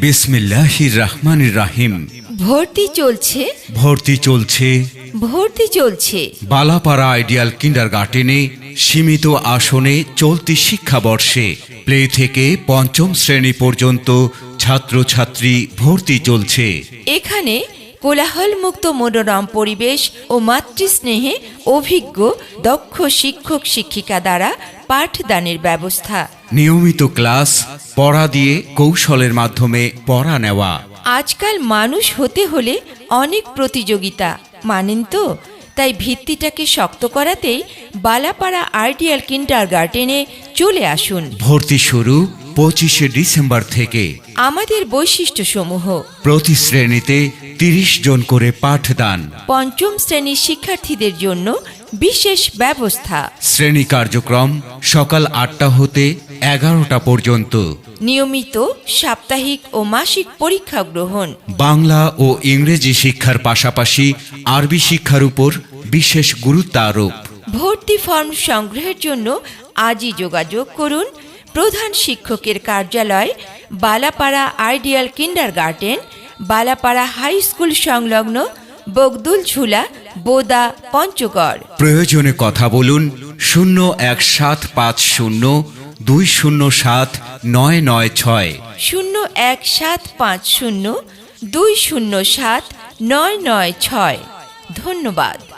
বিসমিল্লাহির রহমানির রাহিম। ভর্তি চলছে। ভর্তি চলছে। ভর্তি চলছে। বালাপাড়া আইডিয়াল কিন্ডার গার্ডেনে সীমিত আসনে চলতি শিক্ষাবর্ষে প্লে থেকে পঞ্চম শ্রেণি পর্যন্ত ছাত্রছাত্রী ভর্তি চলছে। এখানে কোলাহলমুক্ত মনোরম পরিবেশ ও মাতৃস্নেহে অভিজ্ঞ দক্ষ শিক্ষক শিক্ষিকা দ্বারা পাঠদানের ব্যবস্থা। নিয়মিত ক্লাস পড়া দিয়ে কৌশলের মাধ্যমে পড়া নেওয়া। আজকাল মানুষ হতে হলে অনেক প্রতিযোগিতা মানেন তো? তাই ভিত্তিটাকে শক্ত করাতেই বালাপাড়া আইডিয়াল কিন্ডার গার্ডেনে চলে আসুন। ভর্তি শুরু পঁচিশে ডিসেম্বর থেকে। আমাদের বৈশিষ্ট্যসমূহ। প্রতি শ্রেণীতে তিরিশ জন করে পাঠদান। পঞ্চম শ্রেণির শিক্ষার্থীদের জন্য বিশেষ ব্যবস্থা। শ্রেণি কার্যক্রম সকাল আটটা হতে এগারোটা পর্যন্ত। নিয়মিত সাপ্তাহিক ও মাসিক পরীক্ষা গ্রহণ। বাংলা ও ইংরেজি শিক্ষার পাশাপাশি আরবি শিক্ষার উপর বিশেষ গুরুত্ব আরোপ। ভর্তি ফর্ম সংগ্রহের জন্য আজই যোগাযোগ করুন। প্রধান শিক্ষকের কার্যালয় Balapara ideal kindergarten Balapara high school সংলগ্ন বগদুল ঝুলা বোদা পঞ্চগড়। প্রয়োজনে কথা বলুন শূন্য এক সাত পাঁচ শূন্য দুই শূন্য সাত নয় নয় ছয়। শূন্য এক সাত পাঁচ শূন্য দুই শূন্য সাত নয় নয় ছয়। ধন্যবাদ।